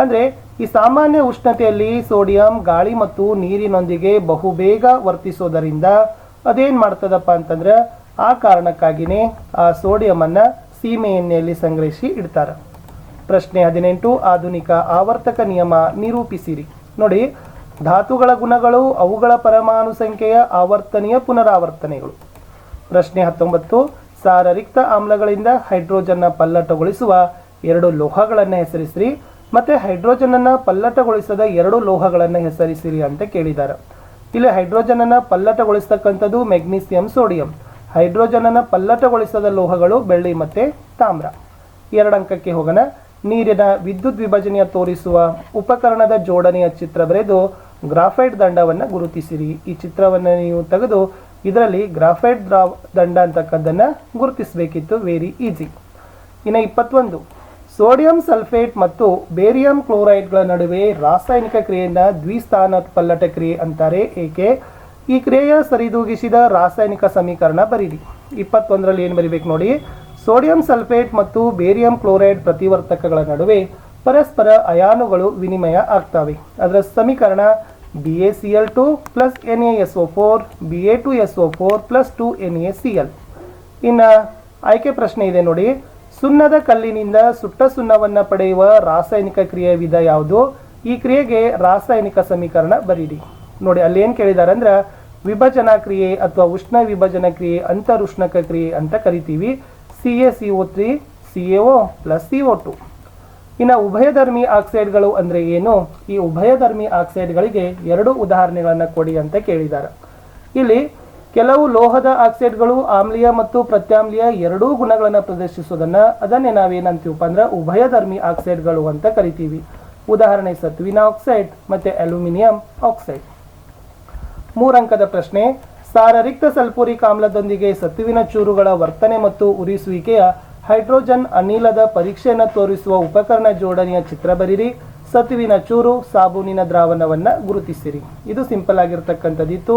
S1: ಅಂದ್ರೆ ಈ ಸಾಮಾನ್ಯ ಉಷ್ಣತೆಯಲ್ಲಿ ಸೋಡಿಯಂ, ಗಾಳಿ ಮತ್ತು ನೀರಿನೊಂದಿಗೆ ಬಹುಬೇಗ ವರ್ತಿಸೋದರಿಂದ ಅದೇನ್ ಮಾಡ್ತದಪ್ಪ ಅಂತಂದ್ರೆ ಆ ಕಾರಣಕ್ಕಾಗಿನೇ ಆ ಸೋಡಿಯಂ ಅನ್ನ ಸೀಮೆ ಎಣ್ಣೆಯಲ್ಲಿ ಸಂಗ್ರಹಿಸಿ ಇಡ್ತಾರೆ. ಪ್ರಶ್ನೆ ಹದಿನೆಂಟು, ಆಧುನಿಕ ಆವರ್ತಕ ನಿಯಮ ನಿರೂಪಿಸಿರಿ. ನೋಡಿ, ಧಾತುಗಳ ಗುಣಗಳು, ಅವುಗಳ ಪರಮಾಣು ಸಂಖ್ಯೆಯ ಆವರ್ತನೀಯ ಪುನರಾವರ್ತನೆಗಳು. ಪ್ರಶ್ನೆ ಹತ್ತೊಂಬತ್ತು ಸಾರರಿಕ್ತ ಆಮ್ಲಗಳಿಂದ ಹೈಡ್ರೋಜನ್ನ ಪಲ್ಲಟಗೊಳಿಸುವ ಎರಡು ಲೋಹಗಳನ್ನು ಹೆಸರಿಸಿರಿ. ಮತ್ತೆ ಹೈಡ್ರೋಜನ್ ಅನ್ನ ಪಲ್ಲಟಗೊಳಿಸದ ಎರಡು ಲೋಹಗಳನ್ನು ಹೆಸರಿಸಿರಿ ಅಂತ ಕೇಳಿದ್ದಾರೆ ಇಲ್ಲಿ ಹೈಡ್ರೋಜನ್ ಅನ್ನ ಪಲ್ಲಟಗೊಳಿಸ್ತಕ್ಕಂಥದ್ದು ಮೆಗ್ನೀಸಿಯಂ, ಸೋಡಿಯಂ. ಹೈಡ್ರೋಜನ್ ಅನ್ನ ಪಲ್ಲಟಗೊಳಿಸದ ಲೋಹಗಳು ಬೆಳ್ಳಿ ಮತ್ತೆ ತಾಮ್ರ. ಎರಡು ಅಂಕಕ್ಕೆ ಹೋಗೋಣ. ನೀರಿನ ವಿದ್ಯುತ್ ವಿಭಜನೆಯ ತೋರಿಸುವ ಉಪಕರಣದ ಜೋಡಣೆಯ ಚಿತ್ರ ಬರೆದು ಗ್ರಾಫೈಟ್ ದಂಡವನ್ನು ಗುರುತಿಸಿರಿ. ಈ ಚಿತ್ರವನ್ನು ನೀವು ತೆಗೆದು ಇದರಲ್ಲಿ ಗ್ರಾಫೈಟ್ ದ್ರಾ ದಂಡ ಅಂತಕ್ಕದ್ದನ್ನು ಗುರುತಿಸಬೇಕಿತ್ತು ವೆರಿ ಈಸಿ ಇನ್ನು ಇಪ್ಪತ್ತೊಂದು ಸೋಡಿಯಂ ಸಲ್ಫೇಟ್ ಮತ್ತು ಬೇರಿಯಂ ಕ್ಲೋರೈಡ್ಗಳ ನಡುವೆ ರಾಸಾಯನಿಕ ಕ್ರಿಯೆಯನ್ನ ದ್ವಿಸ್ಥಾನ ಪಲ್ಲಟ ಕ್ರಿಯೆ ಅಂತಾರೆ, ಏಕೆ? ಈ ಕ್ರಿಯೆಯ ಸರಿದೂಗಿಸಿದ ರಾಸಾಯನಿಕ ಸಮೀಕರಣ ಬರೀರಿ. ಇಪ್ಪತ್ತೊಂದರಲ್ಲಿ ಏನು ಬರಿಬೇಕು ನೋಡಿ? ಸೋಡಿಯಂ ಸಲ್ಫೇಟ್ ಮತ್ತು ಬೇರಿಯಂ ಕ್ಲೋರೈಡ್ ಪ್ರತಿವರ್ತಕಗಳ ನಡುವೆ ಪರಸ್ಪರ ಅಯಾನುಗಳು ವಿನಿಮಯ ಆಗ್ತವೆ. ಅದರ ಸಮೀಕರಣ B A C L two plus N A S O four B A two S O four plus two N A C L ಇನ್ನು ಆಯ್ಕೆ ಪ್ರಶ್ನೆ ಇದೆ ನೋಡಿ. ಸುಣ್ಣದ ಕಲ್ಲಿನಿಂದ ಸುಟ್ಟ ಸುಣ್ಣವನ್ನು ಪಡೆಯುವ ರಾಸಾಯನಿಕ ಕ್ರಿಯೆ ವಿಧ ಯಾವುದು? ಈ ಕ್ರಿಯೆಗೆ ರಾಸಾಯನಿಕ ಸಮೀಕರಣ ಬರೀರಿ. ನೋಡಿ ಅಲ್ಲಿ ಏನು ಕೇಳಿದ್ದಾರೆ ಅಂದ್ರೆ ವಿಭಜನಾ ಕ್ರಿಯೆ ಅಥವಾ ಉಷ್ಣ ವಿಭಜನಾ ಕ್ರಿಯೆ, ಅಂತರುಷ್ಣಕ ಕ್ರಿಯೆ ಅಂತ ಕರಿತೀವಿ. C A C O three C A O plus C O two ಇನ್ನು ಉಭಯಧರ್ಮಿ ಆಕ್ಸೈಡ್ಗಳು ಅಂದ್ರೆ ಏನು? ಈ ಉಭಯಧರ್ಮಿ ಆಕ್ಸೈಡ್ಗಳಿಗೆ ಎರಡು ಉದಾಹರಣೆಗಳನ್ನು ಕೊಡಿ ಅಂತ ಕೇಳಿದ್ದಾರೆ. ಇಲ್ಲಿ ಕೆಲವು ಲೋಹದ ಆಕ್ಸೈಡ್ಗಳು ಆಮ್ಲೀಯ ಮತ್ತು ಪ್ರತ್ಯಾಮ್ಲೀಯ ಎರಡೂ ಗುಣಗಳನ್ನು ಪ್ರದರ್ಶಿಸೋದನ್ನ ಅದನ್ನೇ ನಾವೇನಂತೀವಪ್ಪ ಅಂದ್ರೆ ಉಭಯಧರ್ಮಿ ಆಕ್ಸೈಡ್ಗಳು ಅಂತ ಕರಿತೀವಿ. ಉದಾಹರಣೆ ಸತ್ವಿನ ಆಕ್ಸೈಡ್ ಮತ್ತೆ ಅಲ್ಯೂಮಿನಿಯಂ ಆಕ್ಸೈಡ್. ಮೂರಂಕದ ಪ್ರಶ್ನೆ ಸಾರರಿಕ್ತ ಸಲ್ಫೂರಿಕ್ ಆಮ್ಲದೊಂದಿಗೆ ಸತುವಿನ ಚೂರುಗಳ ವರ್ತನೆ ಮತ್ತು ಉರಿಸುವಿಕೆಯ ಹೈಡ್ರೋಜನ್ ಅನಿಲದ ಪರೀಕ್ಷೆಯನ್ನು ತೋರಿಸುವ ಉಪಕರಣ ಜೋಡಣೆಯ ಚಿತ್ರ ಬರೀರಿ. ಸತುವಿನ ಚೂರು, ಸಾಬೂನಿನ ದ್ರಾವಣವನ್ನು ಗುರುತಿಸಿರಿ. ಇದು ಸಿಂಪಲ್ ಆಗಿರ್ತಕ್ಕಂಥದ್ದಿತ್ತು.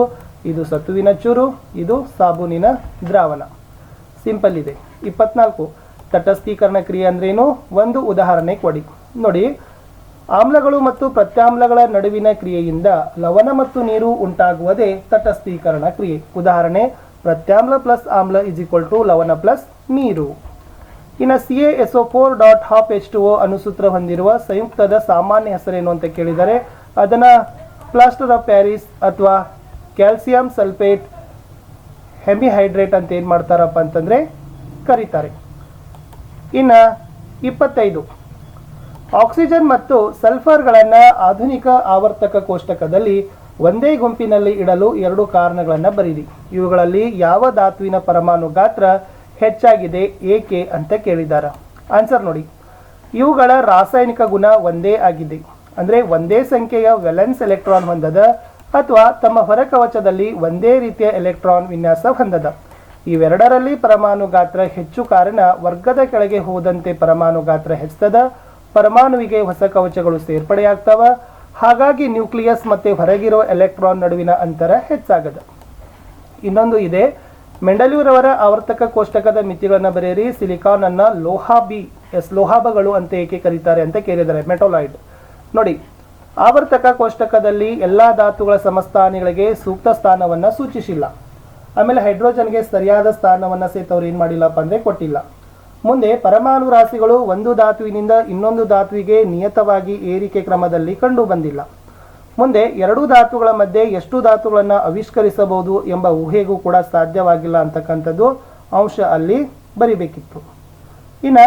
S1: ಇದು ಸತುವಿನ ಚೂರು, ಇದು ಸಾಬೂನಿನ ದ್ರಾವಣ. ಸಿಂಪಲ್ ಇದೆ. ಇಪ್ಪತ್ನಾಲ್ಕು, ತಟಸ್ಥೀಕರಣ ಕ್ರಿಯೆ ಅಂದ್ರೇನು? ಒಂದು ಉದಾಹರಣೆ ಕೊಡಿ. ನೋಡಿ, ಆಮ್ಲಗಳು ಮತ್ತು ಪ್ರತ್ಯಾಮ್ಲಗಳ ನಡುವಿನ ಕ್ರಿಯೆಯಿಂದ ಲವಣ ಮತ್ತು ನೀರು ಉಂಟಾಗುವುದೇ ತಟಸ್ಥೀಕರಣ ಕ್ರಿಯೆ. ಉದಾಹರಣೆ, ಪ್ರತ್ಯಾಮ್ಲ ಪ್ಲಸ್ ಆಮ್ಲ ಇಸ್ ಈಕ್ವಲ್ ಟು ಲವಣ ಪ್ಲಸ್ ನೀರು. ಇನ್ನು C A S O four dot half H two O ಅನುಸೂತ್ರ ಹೊಂದಿರುವ ಸಂಯುಕ್ತದ ಸಾಮಾನ್ಯ ಹೆಸರೇನು ಅಂತ ಕೇಳಿದರೆ ಅದನ್ನ ಪ್ಲಾಸ್ಟರ್ ಆಫ್ ಪ್ಯಾರಿಸ್ ಅಥವಾ ಕ್ಯಾಲ್ಸಿಯಂ ಸಲ್ಫೇಟ್ ಹೆಮಿಹೈಡ್ರೇಟ್ ಅಂತ ಏನು ಮಾಡ್ತಾರಪ್ಪ ಅಂತಂದ್ರೆ ಕರೀತಾರೆ. ಇನ್ನು ಇಪ್ಪತ್ತೈದು, ಆಕ್ಸಿಜನ್ ಮತ್ತು ಸಲ್ಫರ್ಗಳನ್ನು ಆಧುನಿಕ ಆವರ್ತಕ ಕೋಷ್ಟಕದಲ್ಲಿ ಒಂದೇ ಗುಂಪಿನಲ್ಲಿ ಇಡಲು ಎರಡು ಕಾರಣಗಳನ್ನು ಬರೀರಿ. ಇವುಗಳಲ್ಲಿ ಯಾವ ಧಾತುವಿನ ಪರಮಾಣು ಗಾತ್ರ ಹೆಚ್ಚಾಗಿದೆ, ಏಕೆ ಅಂತ ಕೇಳಿದ್ದಾರೆ ಆನ್ಸರ್ ನೋಡಿ. ಇವುಗಳ ರಾಸಾಯನಿಕ ಗುಣ ಒಂದೇ ಆಗಿದೆ. ಅಂದರೆ ಒಂದೇ ಸಂಖ್ಯೆಯ ವೆಲೆನ್ಸ್ ಎಲೆಕ್ಟ್ರಾನ್ ಹೊಂದದ ಅಥವಾ ತಮ್ಮ ಹೊರಕವಚದಲ್ಲಿ ಒಂದೇ ರೀತಿಯ ಎಲೆಕ್ಟ್ರಾನ್ ವಿನ್ಯಾಸ ಹೊಂದದ. ಇವೆರಡರಲ್ಲಿ ಪರಮಾಣು ಗಾತ್ರ ಹೆಚ್ಚು ಕಾರಣ ವರ್ಗದ ಕೆಳಗೆ ಹೋದಂತೆ ಪರಮಾಣು ಗಾತ್ರ ಹೆಚ್ಚದ ಪರಮಾಣುವಿಗೆ ಹೊಸ ಕವಚಗಳು ಸೇರ್ಪಡೆಯಾಗ್ತವ, ಹಾಗಾಗಿ ನ್ಯೂಕ್ಲಿಯಸ್ ಮತ್ತೆ ಹೊರಗಿರೋ ಎಲೆಕ್ಟ್ರಾನ್ ನಡುವಿನ ಅಂತರ ಹೆಚ್ಚಾಗದ. ಇನ್ನೊಂದು ಇದೆ ಮೆಂಡಲ್ಯೂರವರ ಆವರ್ತಕ ಕೋಷ್ಟಕದ ಮಿತಿಗಳನ್ನು ಬರೆಯಿರಿ. ಸಿಲಿಕಾನ್ ಅನ್ನ ಲೋಹಾಬಿ ಎಸ್, ಲೋಹಾಬಗಳು ಅಂತ ಏಕೆ ಕರೀತಾರೆ ಅಂತ ಕೇಳಿದ್ದಾರೆ. ಮೆಟೋಲಾಯ್ಡ್ ನೋಡಿ, ಆವರ್ತಕ ಕೋಷ್ಟಕದಲ್ಲಿ ಎಲ್ಲಾ ಧಾತುಗಳ ಸಮಸ್ಥಾನಿಗಳಿಗೆ ಸೂಕ್ತ ಸ್ಥಾನವನ್ನ ಸೂಚಿಸಿಲ್ಲ. ಆಮೇಲೆ ಹೈಡ್ರೋಜನ್ಗೆ ಸರಿಯಾದ ಸ್ಥಾನವನ್ನ ಸಹಿತ ಅವ್ರು ಏನ್ ಮಾಡಿಲ್ಲಪ್ಪ ಅಂದ್ರೆ ಕೊಟ್ಟಿಲ್ಲ. ಮುಂದೆ ಪರಮಾಣು ರಾಶಿಗಳು ಒಂದು ಧಾತುವಿನಿಂದ ಇನ್ನೊಂದು ಧಾತುವಿಗೆ ನಿಯತವಾಗಿ ಏರಿಕೆ ಕ್ರಮದಲ್ಲಿ ಕಂಡು ಬಂದಿಲ್ಲ. ಮುಂದೆ ಎರಡು ಧಾತುಗಳ ಮಧ್ಯೆ ಎಷ್ಟು ಧಾತುಗಳನ್ನು ಆವಿಷ್ಕರಿಸಬಹುದು ಎಂಬ ಊಹೆಗೂ ಕೂಡ ಸಾಧ್ಯವಾಗಿಲ್ಲ ಅಂತಕ್ಕಂಥದ್ದು ಅಂಶ ಅಲ್ಲಿ ಬರಿಬೇಕಿತ್ತು. ಇನ್ನ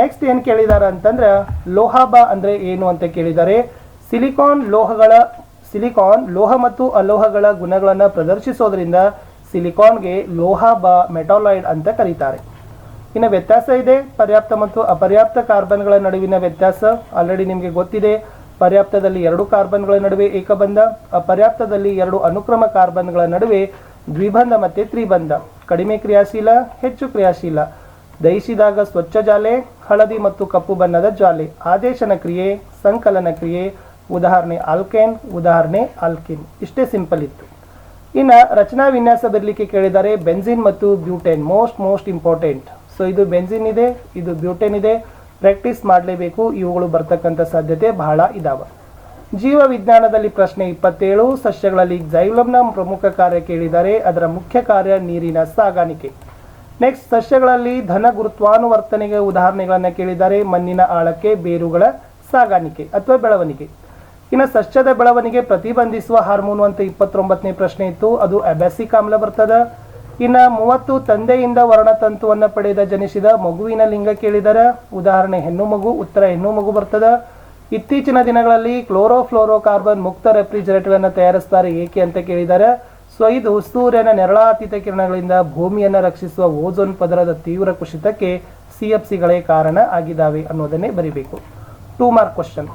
S1: ನೆಕ್ಸ್ಟ್ ಏನು ಕೇಳಿದ್ದಾರೆ ಅಂತಂದ್ರೆ ಲೋಹಾಬ ಅಂದ್ರೆ ಏನು ಅಂತ ಕೇಳಿದ್ದಾರೆ ಸಿಲಿಕಾನ್ ಲೋಹಗಳ, ಸಿಲಿಕಾನ್ ಲೋಹ ಮತ್ತು ಅಲೋಹಗಳ ಗುಣಗಳನ್ನು ಪ್ರದರ್ಶಿಸೋದ್ರಿಂದ ಸಿಲಿಕಾನ್ಗೆ ಲೋಹಾಬ ಮೆಟಾಲಾಯ್ಡ್ ಅಂತ ಕರೀತಾರೆ. ಇನ್ನು ವ್ಯತ್ಯಾಸ ಇದೆ, ಪರ್ಯಾಪ್ತ ಮತ್ತು ಅಪರ್ಯಾಪ್ತ ಕಾರ್ಬನ್ಗಳ ನಡುವಿನ ವ್ಯತ್ಯಾಸ ಆಲ್ರೆಡಿ ನಿಮಗೆ ಗೊತ್ತಿದೆ. ಪರ್ಯಾಪ್ತದಲ್ಲಿ ಎರಡು ಕಾರ್ಬನ್ಗಳ ನಡುವೆ ಏಕಬಂಧ, ಅಪರ್ಯಾಪ್ತದಲ್ಲಿ ಎರಡು ಅನುಕ್ರಮ ಕಾರ್ಬನ್ಗಳ ನಡುವೆ ದ್ವಿಬಂಧ ಮತ್ತೆ ತ್ರಿಬಂಧ. ಕಡಿಮೆ ಕ್ರಿಯಾಶೀಲ, ಹೆಚ್ಚು ಕ್ರಿಯಾಶೀಲ. ದಹಿಸಿದಾಗ ಸ್ವಚ್ಛ ಜಾಲೆ, ಹಳದಿ ಮತ್ತು ಕಪ್ಪು ಬಣ್ಣದ ಜಾಲೆ. ಆದೇಶನ ಕ್ರಿಯೆ, ಸಂಕಲನ ಕ್ರಿಯೆ. ಉದಾಹರಣೆ ಆಲ್ಕೇನ್, ಉದಾಹರಣೆ ಆಲ್ಕಿನ್. ಇಷ್ಟೇ ಸಿಂಪಲ್ ಇತ್ತು. ಇನ್ನು ರಚನಾ ವಿನ್ಯಾಸ ಬರಲಿಕ್ಕೆ ಕೇಳಿದರೆ ಬೆನ್ಸಿನ್ ಮತ್ತು butane. Most most important. So, ಇದು ಬೆನ್ಸಿನ್ ಇದೆ, ಇದು ಬ್ಯೂಟೇನ್ ಇದೆ. ಪ್ರಾಕ್ಟೀಸ್ ಮಾಡಲೇಬೇಕು. ಇವುಗಳು ಬರ್ತಕ್ಕಂಥ ಸಾಧ್ಯತೆ ಬಹಳ ಇದಾವ. ಜೀವ ವಿಜ್ಞಾನದಲ್ಲಿ ಪ್ರಶ್ನೆ ಇಪ್ಪತ್ತೇಳು. ಸಸ್ಯಗಳಲ್ಲಿ ಜೈಲಮ್ನ ಪ್ರಮುಖ ಕಾರ್ಯ ಕೇಳಿದರೆ ಅದರ ಮುಖ್ಯ ಕಾರ್ಯ ನೀರಿನ ಸಾಗಾಣಿಕೆ. ನೆಕ್ಸ್ಟ್, ಸಸ್ಯಗಳಲ್ಲಿ ಧನ ಗುರುತ್ವಾನುವರ್ತನೆಗೆ ಉದಾಹರಣೆಗಳನ್ನು ಕೇಳಿದರೆ ಮಣ್ಣಿನ ಆಳಕ್ಕೆ ಬೇರುಗಳ ಸಾಗಾಣಿಕೆ ಅಥವಾ ಬೆಳವಣಿಗೆ. ಇನ್ನು ಸಸ್ಯದ ಬೆಳವಣಿಗೆ ಪ್ರತಿಬಂಧಿಸುವ ಹಾರ್ಮೋನು ಅಂತ ಇಪ್ಪತ್ತೊಂಬತ್ತನೇ ಪ್ರಶ್ನೆ ಇತ್ತು. ಅದು ಅಬ್ಯಾಸಿಕ್ ಆಮ್ಲ ಬರ್ತದ. ಇನ್ನ ಮೂವತ್ತು ತಂದೆಯಿಂದ ವರ್ಣತಂತುವನ್ನು ಪಡೆದ ಜನಿಸಿದ ಮಗುವಿನ ಲಿಂಗ ಕೇಳಿದರ. ಉದಾಹರಣೆ, ಹೆಣ್ಣು ಮಗು, ಉತ್ತರ ಹೆಣ್ಣು ಮಗು ಬರ್ತದ. ಇತ್ತೀಚಿನ ದಿನಗಳಲ್ಲಿ ಕ್ಲೋರೋಫ್ಲೋರೋ ಕಾರ್ಬನ್ ಮುಕ್ತ ರೆಫ್ರಿಜರೇಟರ್ಗಳನ್ನು ತಯಾರಿಸ್ತಾರೆ ಏಕೆ ಅಂತ ಕೇಳಿದ್ದಾರೆ ಸೊ, ಇದು ಸೂರ್ಯನ ನೆರಳಾತೀತ ಕಿರಣಗಳಿಂದ ಭೂಮಿಯನ್ನು ರಕ್ಷಿಸುವ ಓಜೋನ್ ಪದರದ ತೀವ್ರ ಕುಸಿತಕ್ಕೆ ಸಿ ಎಫ್ ಸಿಗಳೇ ಕಾರಣ ಆಗಿದ್ದಾವೆ ಅನ್ನೋದನ್ನೇ ಬರಿಬೇಕು. ಟೂ ಮಾರ್ಕ್ ಕ್ವಶನ್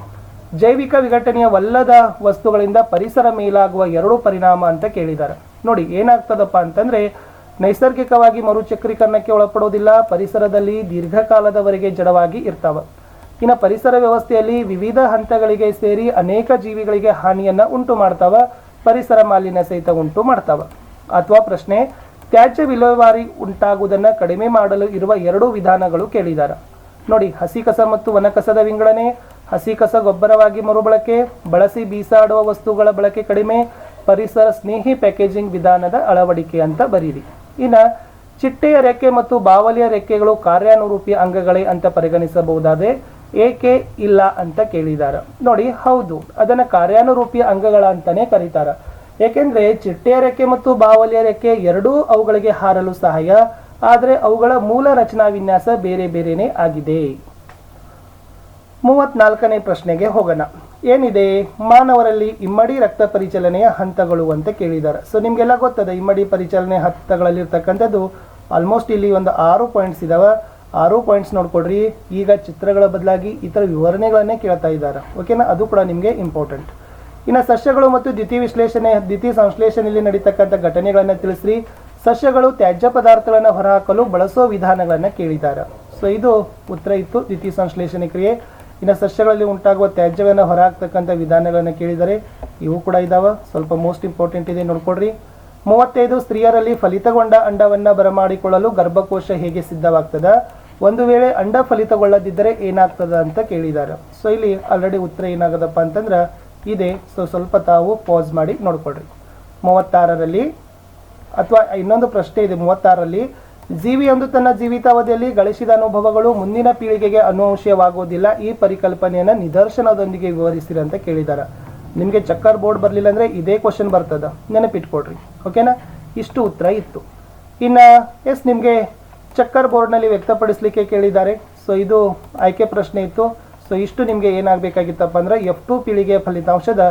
S1: ಜೈವಿಕ ವಿಘಟನೆಯವಲ್ಲದ ವಸ್ತುಗಳಿಂದ ಪರಿಸರ ಮೇಲಾಗುವ ಎರಡು ಪರಿಣಾಮ ಅಂತ ಕೇಳಿದ್ದಾರೆ ನೋಡಿ, ಏನಾಗ್ತದಪ್ಪ ಅಂತಂದ್ರೆ ನೈಸರ್ಗಿಕವಾಗಿ ಮರುಚಕ್ರೀಕರಣಕ್ಕೆ ಒಳಪಡೋದಿಲ್ಲ ಪರಿಸರದಲ್ಲಿ ದೀರ್ಘಕಾಲದವರೆಗೆ ಜಡವಾಗಿ ಇರ್ತಾವ. ಇನ್ನು ಪರಿಸರ ವ್ಯವಸ್ಥೆಯಲ್ಲಿ ವಿವಿಧ ಹಂತಗಳಿಗೆ ಸೇರಿ ಅನೇಕ ಜೀವಿಗಳಿಗೆ ಹಾನಿಯನ್ನು ಉಂಟು ಮಾಡ್ತಾವ, ಪರಿಸರ ಮಾಲಿನ್ಯ ಸಹಿತ ಉಂಟು ಮಾಡ್ತಾವ. ಅಥವಾ ಪ್ರಶ್ನೆ, ತ್ಯಾಜ್ಯ ವಿಲೇವಾರಿ ಉಂಟಾಗುವುದನ್ನು ಕಡಿಮೆ ಮಾಡಲು ಇರುವ ಎರಡು ವಿಧಾನಗಳು ಕೇಳಿದ್ದಾರೆ ನೋಡಿ ಹಸಿ ಕಸ ಮತ್ತು ವನಕಸದ ವಿಂಗಡಣೆ ಹಸಿ ಕಸ ಗೊಬ್ಬರವಾಗಿ ಮರುಬಳಕೆ, ಬಳಸಿ ಬೀಸಾಡುವ ವಸ್ತುಗಳ ಬಳಕೆ ಕಡಿಮೆ, ಪರಿಸರ ಸ್ನೇಹಿ ಪ್ಯಾಕೇಜಿಂಗ್ ವಿಧಾನದ ಅಳವಡಿಕೆ ಅಂತ ಬರೀರಿ. ಇನ್ನು ಚಿಟ್ಟೆಯ ರೆಕ್ಕೆ ಮತ್ತು ಬಾವಲಿಯ ರೆಕ್ಕೆಗಳು ಕಾರ್ಯಾನುರೂಪಿ ಅಂಗಗಳೇ ಅಂತ ಪರಿಗಣಿಸಬಹುದಾದ್ರೆ ಏಕೆ ಇಲ್ಲ ಅಂತ ಕೇಳಿದ್ದಾರೆ ನೋಡಿ, ಹೌದು, ಅದನ್ನ ಕಾರ್ಯಾನುರೂಪಿ ಅಂಗಗಳ ಅಂತಾನೆ ಕರೀತಾರ. ಏಕೆಂದರೆ ಚಿಟ್ಟೆಯ ರೆಕ್ಕೆ ಮತ್ತು ಬಾವಲಿಯ ರೆಕ್ಕೆ ಎರಡೂ ಅವುಗಳಿಗೆ ಹಾರಲು ಸಹಾಯ, ಆದರೆ ಅವುಗಳ ಮೂಲ ರಚನಾ ವಿನ್ಯಾಸ ಬೇರೆ ಬೇರೆನೇ ಆಗಿದೆ. ಮೂವತ್ನಾಲ್ಕನೇ ಪ್ರಶ್ನೆಗೆ ಹೋಗೋಣ. ಏನಿದೆ? ಮಾನವರಲ್ಲಿ ಇಮ್ಮಡಿ ರಕ್ತ ಪರಿಚಲನೆಯ ಹಂತಗಳು ಅಂತ ಕೇಳಿದ್ದಾರೆ. ಸೊ ನಿಮಗೆಲ್ಲ ಗೊತ್ತದ, ಇಮ್ಮಡಿ ಪರಿಚಲನೆ ಹಂತಗಳಲ್ಲಿ ಇರ್ತಕ್ಕಂಥದ್ದು ಆಲ್ಮೋಸ್ಟ್ ಇಲ್ಲಿ ಒಂದು ಆರು ಪಾಯಿಂಟ್ಸ್ ಇದಾವೆ. ಆರು ಪಾಯಿಂಟ್ಸ್ ನೋಡ್ಕೊಡ್ರಿ. ಈಗ ಚಿತ್ರಗಳ ಬದಲಾಗಿ ಇತರ ವಿವರಣೆಗಳನ್ನೇ ಕೇಳ್ತಾ ಇದ್ದಾರೆ. ಓಕೆನಾ ಅದು ಕೂಡ ನಿಮಗೆ ಇಂಪಾರ್ಟೆಂಟ್ ಇನ್ನು ಸಸ್ಯಗಳು ಮತ್ತು ದ್ವಿತೀಯ ವಿಶ್ಲೇಷಣೆ ದ್ವಿತಿ ಸಂಶ್ಲೇಷಣೆಯಲ್ಲಿ ನಡೀತಕ್ಕಂಥ ಘಟನೆಗಳನ್ನು ತಿಳಿಸ್ರಿ. ಸಸ್ಯಗಳು ತ್ಯಾಜ್ಯ ಪದಾರ್ಥಗಳನ್ನು ಹೊರಹಾಕಲು ಬಳಸೋ ವಿಧಾನಗಳನ್ನು ಕೇಳಿದ್ದಾರೆ. ಸೊ ಇದು ಉತ್ತರ ಇತ್ತು ದ್ವಿತಿ ಸಂಶ್ಲೇಷಣೆ ಕ್ರಿಯೆ. ಇನ್ನು ಸಸ್ಯಗಳಲ್ಲಿ ಉಂಟಾಗುವ ತ್ಯಾಜ್ಯವನ್ನು ಹೊರಹಾಕ್ತಕ್ಕಂಥ ವಿಧಾನಗಳನ್ನು ಕೇಳಿದರೆ ಇವು ಕೂಡ ಇದಾವೆ. ಸ್ವಲ್ಪ ಮೋಸ್ಟ್ ಇಂಪಾರ್ಟೆಂಟ್ ಇದೆ ನೋಡ್ಕೊಡ್ರಿ ಮೂವತ್ತೈದು, ಸ್ತ್ರೀಯರಲ್ಲಿ ಫಲಿತಗೊಂಡ ಅಂಡವನ್ನು ಬರಮಾಡಿಕೊಳ್ಳಲು ಗರ್ಭಕೋಶ ಹೇಗೆ ಸಿದ್ಧವಾಗ್ತದ? ಒಂದು ವೇಳೆ ಅಂಡ ಫಲಿತಗೊಳ್ಳದಿದ್ದರೆ ಏನಾಗ್ತದ ಅಂತ ಕೇಳಿದ್ದಾರೆ ಸೊ ಇಲ್ಲಿ ಆಲ್ರೆಡಿ ಉತ್ತರ ಏನಾಗದಪ್ಪ ಅಂತಂದ್ರೆ ಇದೆ. ಸೊ ಸ್ವಲ್ಪ ತಾವು ಪಾಸ್ ಮಾಡಿ ನೋಡ್ಕೊಳ್ರಿ. ಮೂವತ್ತಾರರಲ್ಲಿ ಅಥವಾ ಇನ್ನೊಂದು ಪ್ರಶ್ನೆ ಇದೆ. ಮೂವತ್ತಾರರಲ್ಲಿ ಜೀವಿಯೊಂದು ತನ್ನ ಜೀವಿತಾವಧಿಯಲ್ಲಿ ಗಳಿಸಿದ ಅನುಭವಗಳು ಮುಂದಿನ ಪೀಳಿಗೆಗೆ ಅನುವಂಶೀಯವಾಗುವುದಿಲ್ಲ. ಈ ಪರಿಕಲ್ಪನೆಯನ್ನು ನಿದರ್ಶನದೊಂದಿಗೆ ವಿವರಿಸಿರಿ ಅಂತ ಕೇಳಿದ್ದಾರೆ ನಿಮಗೆ ಚಕ್ಕರ್ ಬೋರ್ಡ್ ಬರಲಿಲ್ಲ ಅಂದರೆ ಇದೇ ಕ್ವಶನ್ ಬರ್ತದ. ನೆನಪಿಟ್ಕೊಡ್ರಿ ಓಕೆನಾ ಇಷ್ಟು ಉತ್ತರ ಇತ್ತು. ಇನ್ನು, ಎಸ್, ನಿಮಗೆ ಚಕ್ಕರ್ ಬೋರ್ಡ್ನಲ್ಲಿ ವ್ಯಕ್ತಪಡಿಸಲಿಕ್ಕೆ ಕೇಳಿದ್ದಾರೆ ಸೊ ಇದು ಆಯ್ಕೆ ಪ್ರಶ್ನೆ ಇತ್ತು. ಸೊ ಇಷ್ಟು ನಿಮಗೆ ಏನಾಗಬೇಕಾಗಿತ್ತಪ್ಪ ಅಂದರೆ ಎಫ್ ಟು ಪೀಳಿಗೆಯ ಫಲಿತಾಂಶದ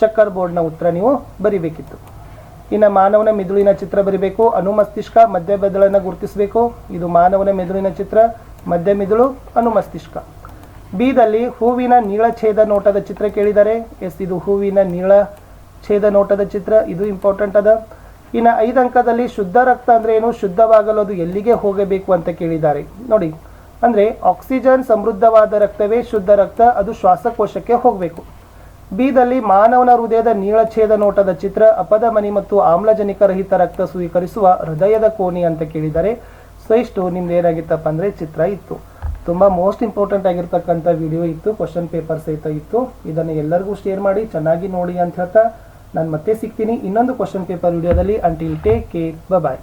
S1: ಚಕ್ಕರ್ ಬೋರ್ಡ್ನ ಉತ್ತರ ನೀವು ಬರಿಬೇಕಿತ್ತು. ಇನ್ನು ಮಾನವನ ಮೆದುಳಿನ ಚಿತ್ರ ಬರಿಬೇಕು, ಅನುಮಸ್ತಿಷ್ಕ ಮಧ್ಯ ಬೆದಳನ್ನು ಗುರುತಿಸಬೇಕು. ಇದು ಮಾನವನ ಮೆದುಳಿನ ಚಿತ್ರ ಮಧ್ಯ ಮಿದುಳು, ಅನುಮಸ್ತಿಷ್ಕ. ಬಿದಲ್ಲಿ ಹೂವಿನ ನೀಳ ಛೇದ ನೋಟದ ಚಿತ್ರ ಕೇಳಿದ್ದಾರೆ ಎಸ್, ಇದು ಹೂವಿನ ನೀಳ ಛೇದ ನೋಟದ ಚಿತ್ರ, ಇದು ಇಂಪಾರ್ಟೆಂಟ್ ಅದ. ಇನ್ನು ಐದು ಅಂಕದಲ್ಲಿ ಶುದ್ಧ ರಕ್ತ ಅಂದರೆ ಏನು? ಶುದ್ಧವಾಗಲು ಅದು ಎಲ್ಲಿಗೆ ಹೋಗಬೇಕು ಅಂತ ಕೇಳಿದ್ದಾರೆ. ನೋಡಿ, ಅಂದರೆ ಆಕ್ಸಿಜನ್ ಸಮೃದ್ಧವಾದ ರಕ್ತವೇ ಶುದ್ಧ ರಕ್ತ, ಅದು ಶ್ವಾಸಕೋಶಕ್ಕೆ ಹೋಗಬೇಕು. ಬಿದಲ್ಲಿ ಮಾನವನ ಹೃದಯದ ನೀಳಛೇದ ನೋಟದ ಚಿತ್ರ ಅಪಧಮನಿ ಮತ್ತು ಆಮ್ಲಜನಕ ರಹಿತ ರಕ್ತ ಸ್ವೀಕರಿಸುವ ಹೃದಯದ ಕೋಣಿ ಅಂತ ಕೇಳಿದರೆ ಸೊ ಇಷ್ಟು ನಿಮ್ದು ಏನಾಗಿತ್ತಪ್ಪ ಅಂದರೆ ಚಿತ್ರ ಇತ್ತು. ತುಂಬ ಮೋಸ್ಟ್ ಇಂಪಾರ್ಟೆಂಟ್ ಆಗಿರ್ತಕ್ಕಂಥ ವಿಡಿಯೋ ಇತ್ತು ಕ್ವಶನ್ ಪೇಪರ್ ಸಹಿತ ಇತ್ತು. ಇದನ್ನು ಎಲ್ಲರಿಗೂ ಶೇರ್ ಮಾಡಿ, ಚೆನ್ನಾಗಿ ನೋಡಿ ಅಂತ ಹೇಳ್ತಾ ನಾನು ಮತ್ತೆ ಸಿಗ್ತೀನಿ ಇನ್ನೊಂದು ಕ್ವಶನ್ ಪೇಪರ್ ವಿಡಿಯೋದಲ್ಲಿ ಅಂಟಿಲ್ ಟೇಕ್ ಕೇರ್ ಬಾಯ್